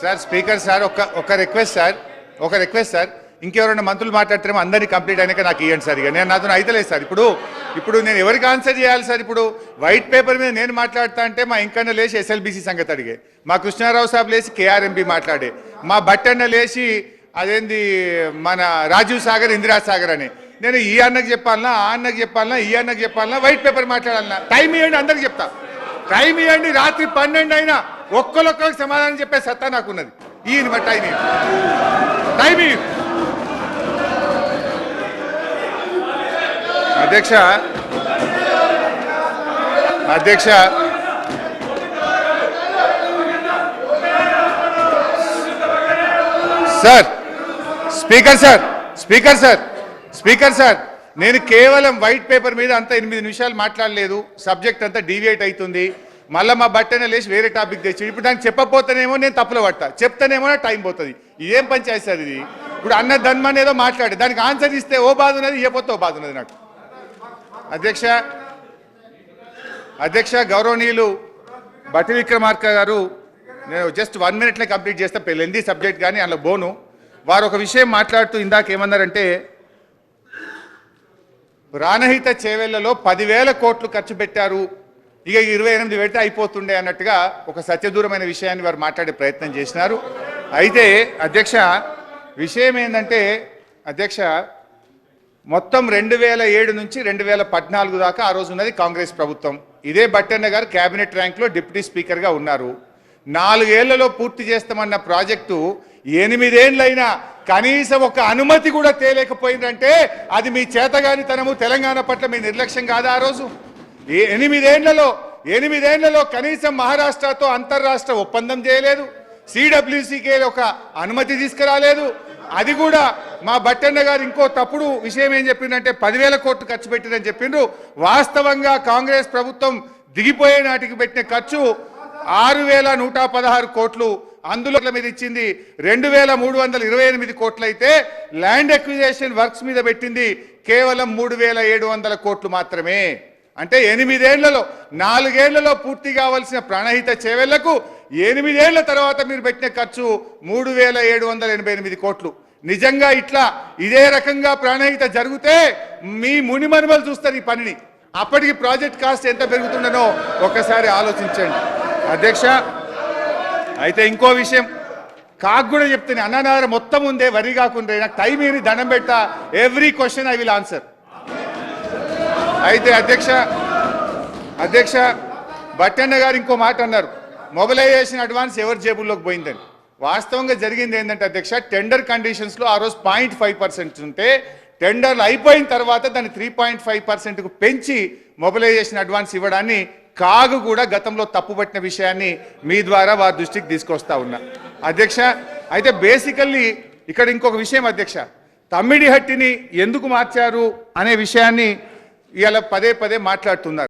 Sir speaker sir ఒక ఒక request sir ఒక రిక్వెస్ట్ సార్. ఇంకెవరైనా మంత్రులు మాట్లాడతారేమో అందరినీ కంప్లీట్ అయినాక నాకు ఇవ్వండి సార్ ఇక. నేను నాతో అయితలేదు సార్. ఇప్పుడు ఇప్పుడు నేను ఎవరికి ఆన్సర్ చేయాలి సార్? ఇప్పుడు వైట్ పేపర్ మీద నేను మాట్లాడతా అంటే మా ఇంకన్నా లేచి ఎస్ఎల్బీసీ సంగతి అడిగే. మా కృష్ణారావు సాబ్ లేచి కేఆర్ఎంపీ మాట్లాడే. మా బట్టన్న లేచి అదేంది మన రాజీవ్ సాగర్ ఇందిరా సాగర్ అని. నేను ఈ అన్నకు చెప్పాలన్నా ఆ అన్నకు చెప్పాలన్నా ఈ అన్నకు చెప్పాలన్నా వైట్ పేపర్ మాట్లాడాలన్నా. టైం ఇవ్వండి అందరికి చెప్తా. టైం ఇవ్వండి రాత్రి పన్నెండు అయినా ఒక్కరొక్కరికి సమాధానం చెప్పే సత్తా నాకున్నది. ఈయన బట్ టైం ఇవ్వండి. టైం అధ్యక్ష. అధ్యక్ష. Sir speaker sir speaker sir speaker sir నేను కేవలం వైట్ పేపర్ మీద అంత ఎనిమిది నిమిషాలు మాట్లాడలేదు. సబ్జెక్ట్ అంతా డీవియేట్ అవుతుంది. మళ్ళీ మా బట్టనే లేచి వేరే టాపిక్ తెచ్చి ఇప్పుడు దానికి చెప్పకపోతేనేమో నేను తప్పులో పడతా. చెప్తానేమో నా టైం పోతుంది. ఇదేం పని సార్ ఇది? ఇప్పుడు అన్న ధన్మన్ ఏదో మాట్లాడే దానికి ఆన్సర్ ఇస్తే ఓ బాధ ఉన్నది ఇవ్వకపోతే ఓ బాధ ఉన్నది నాకు. అధ్యక్ష అధ్యక్ష గౌరవనీయులు బట్టి విక్రమార్క గారు నేను జస్ట్ వన్ మినిట్లే కంప్లీట్ చేస్తే. పెళ్ళింది సబ్జెక్ట్ కానీ అందులో బోను. వారు ఒక విషయం మాట్లాడుతూ ఇందాక ఏమన్నారంటే ప్రాణహిత చేవెళ్ళలో పదివేల కోట్లు ఖర్చు పెట్టారు. ఇక ఇరవై ఎనిమిది పెడితే అయిపోతుండే అన్నట్టుగా ఒక సత్యదూరమైన విషయాన్ని వారు మాట్లాడే ప్రయత్నం చేసినారు. అయితే అధ్యక్ష విషయం ఏంటంటే అధ్యక్ష మొత్తం రెండు వేల ఏడు నుంచి రెండు వేల పద్నాలుగు దాకా ఆ రోజు ఉన్నది కాంగ్రెస్ ప్రభుత్వం. ఇదే భట్టన్న గారు కేబినెట్ ర్యాంక్లో డిప్యూటీ స్పీకర్గా ఉన్నారు. నాలుగేళ్ళలో పూర్తి చేస్తామన్న ప్రాజెక్టు ఎనిమిదేళ్ళైనా కనీసం ఒక అనుమతి కూడా తేలేకపోయిందంటే అది మీ చేతగానితనము తెలంగాణ పట్ల మీ నిర్లక్ష్యం కాదా ఆ రోజు? ఏ ఎనిమిదేళ్ళలో ఎనిమిదేళ్ళలో కనీసం మహారాష్ట్రతో అంతర్రాష్ట్ర ఒప్పందం చేయలేదు సిడబ్ల్యూసీకే ఒక అనుమతి తీసుకురాలేదు. అది కూడా మా బట్టన్న గారు ఇంకో తప్పుడు విషయం ఏం చెప్పిందంటే పదివేల కోట్లు ఖర్చు పెట్టిందని చెప్పిండ్రు. వాస్తవంగా కాంగ్రెస్ ప్రభుత్వం దిగిపోయే నాటికి పెట్టిన ఖర్చు ఆరు వేల నూట పదహారు కోట్లు. అందులో మీద ఇచ్చింది రెండు వేల మూడు వందల ఇరవై ఎనిమిది కోట్లు అయితే ల్యాండ్ ఎక్విజేషన్ వర్క్స్ మీద పెట్టింది కేవలం మూడు వేల ఏడు వందల కోట్లు మాత్రమే. అంటే ఎనిమిదేళ్ళలో నాలుగేళ్ళలో పూర్తి కావాల్సిన ప్రాణహిత చేవెళ్ళకు ఎనిమిదేళ్ళ తర్వాత మీరు పెట్టిన ఖర్చు మూడు వేల ఏడు వందల ఎనభై ఎనిమిది కోట్లు. నిజంగా ఇట్లా ఇదే రకంగా ప్రాణహిత జరిగితే మీ మునిమనుమలు చూస్తారు ఈ పనిని. అప్పటికి ప్రాజెక్ట్ కాస్ట్ ఎంత పెరుగుతుండనో ఒక్కసారి ఆలోచించండి. అధ్యక్ష అయితే ఇంకో విషయం. కాకు కూడా చెప్తాను అన్ననార మొత్తం ఉందే వరి కాకుండా నాకు టైం ఏమి దండం పెట్టా? Every question I will answer అయితే అధ్యక్ష అధ్యక్ష బట్టన్న గారు ఇంకో మాట అన్నారు. మొబిలైజేషన్ అడ్వాన్స్ ఎవరి జేబుల్లోకి పోయిందని. వాస్తవంగా జరిగింది ఏంటంటే అధ్యక్ష టెండర్ కండిషన్స్లో ఆ రోజు పాయింట్ ఫైవ్ పర్సెంట్ ఉంటే టెండర్లు అయిపోయిన తర్వాత దాన్ని త్రీ పాయింట్ ఫైవ్ పర్సెంట్కు పెంచి మొబిలైజేషన్ అడ్వాన్స్ ఇవ్వడాన్ని కాగు కూడా గతంలో తప్పుపట్టిన విషయాన్ని మీ ద్వారా వారి దృష్టికి తీసుకొస్తా ఉన్నా. అధ్యక్ష అయితే బేసికల్లీ ఇక్కడ ఇంకొక విషయం అధ్యక్ష. తమ్మిడి హట్టిని ఎందుకు మార్చారు అనే విషయాన్ని ఇవాళ పదే పదే మాట్లాడుతున్నారు.